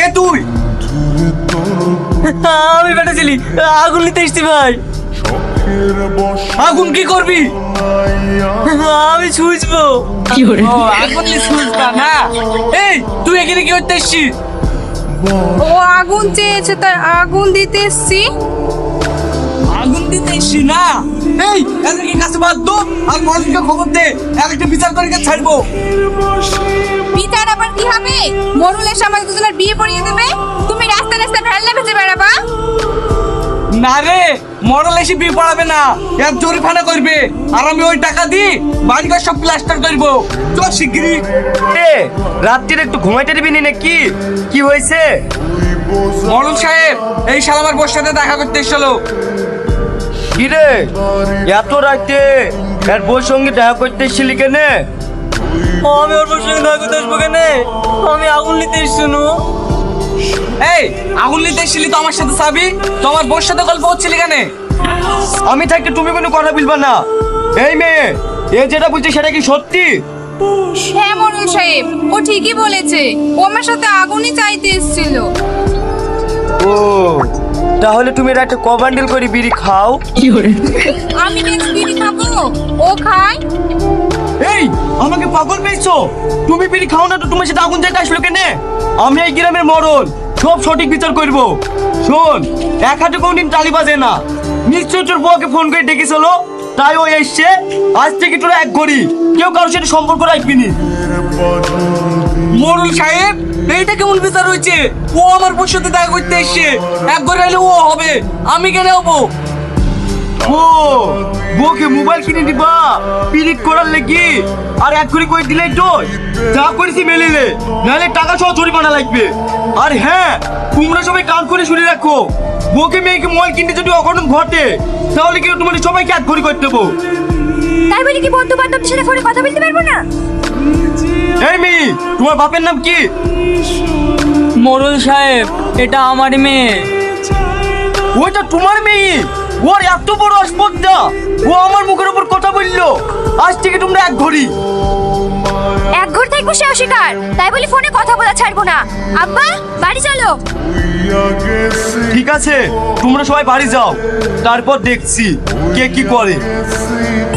কে তুই? আমি বেটা ছিলি। আগুন নিতে এসছি ভাই। আগুন কি করবি? আমি ছুঁচবো। ও আগুন নিয়ে না। এই তুই এখানে কি করতে এসছিস? ও আগুন চেয়েছে তাই আগুন দিতে এসছি। আগুন দিতে এসছি না। এই এদেরকে কাছে বাদ দো আর মানুষকে খবর দে একটা বিচার করে ছাড়বো। পিতার আবার মরুল এসে আমাদের দুজনের বিয়ে পড়িয়ে দেবে। তুমি রাস্তা রাস্তা ভ্যানলে ভেজে বেড়াবা। না রে মডেল এসে বিয়ে পড়াবে না। এক জরিফানা করবে। আর আমি ওই টাকা দি বাড়িঘর সব প্লাস্টার করব। চল শিগগিরি এ রাত্রিরে একটু ঘুমাইতে দিবি নি নাকি? কি হয়েছে? মডেল সাহেব এই শাল আমার বোর সাথে দেখা করতে এসেছিল। কি রে এত রাতে এর বউর সঙ্গে দেখা করতে এসেছিলি কেনে? আমি ওর সঙ্গে দেখা করতে আসব কেনে? আমি আগুন নিতে এসেছিনু এই আগুন নিতে এসেছিলি তো আমার সাথে চাবি তোমার বোর সাথে গল্প হচ্ছিলি কেন? আমি থাকতে তুমি কোনো কথা বলবা না। এই মেয়ে এ যেটা বলছে সেটা কি সত্যি? হ্যাঁ মরুল সাহেব ও ঠিকই বলেছে। ও আমার সাথে আগুনই চাইতে এসেছিল। ও তাহলে তুমি একটা ক বান্ডেল করে বিড়ি খাও? কি করে? আমি নেক্সট বিড়ি খাব? ও খায়? আমাকে পাগল পেয়েছ তুমি বিড়ি খাও না তো তোমার সাথে আগুন যেতে আসলো কেনে? আমি এই গ্রামের মরণ, সব সঠিক বিচার করব। শোন, এক হাতে কোনদিন তালি বাজে না। নিশ্চয় তোর বউকে ফোন করে ডেকেছিল, তাই ও এসছে। আজ থেকে তোরা এক করি কেউ কারোর সাথে সম্পর্ক রাখবি নি। মরুল সাহেব, এইটা কেমন বিচার হয়েছে? ও আমার সাথে দেখা করতে এসছে। এক ঘরে এলে ও হবে। আমি কেন হব? ও বউকে মোবাইল কিনে দিবা। পিরিট করার লেগে। আর এক করে কই দিলেই তো যা করেছি মেলিলে নাহলে টাকা সহ জরিমানা লাগবে। আর হ্যাঁ তোমরা সবাই কান করে শুনে রাখো। বউকে মেয়েকে মোবাইল কিনতে যদি অঘটন ঘটে তাহলে কি তোমাদের সবাইকে এক ঘড়ি করতে দেবো। তাই বলে কি বন্ধু বান্ধবদের সাথে ফোনে কথা বলতে পারব না? এই মেয়ে তোমার বাপের নাম কি? মোরল সাহেব এটা আমার মেয়ে। ওইটা তোমার মেয়ে? ওর এত বড় আসপদ্দা ও আমার মুখের উপর কথা বলল। আজ থেকে তোমরা এক ঘড়ি। এক ঘর থাকব সে অস্বীকার। তাই বলে ফোনে কথা বলা ছাড়বো না। আব্বা বাড়ি চলো। ঠিক আছে তোমরা সবাই বাড়ি যাও। তারপর দেখছি কে কি করে।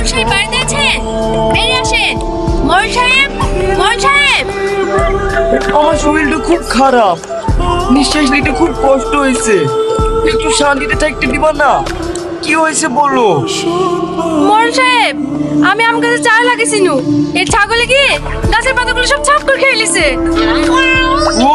সেই বাড়িতে আছেন বেরিয়ে আসেন সাহেব মরুল সাহেব। আমার শরীরটা খুব খারাপ। নিঃশ্বাস নিতে খুব কষ্ট হয়েছে। একটু শান্তিতে থাকতে দিবা না? কি হয়েছে বলো? মন সাহেব আমি আম গাছে চারা লাগিয়েছিনু এই ছাগলে কি গাছের পাতাগুলো সব ছাপ করে খেয়ে ও!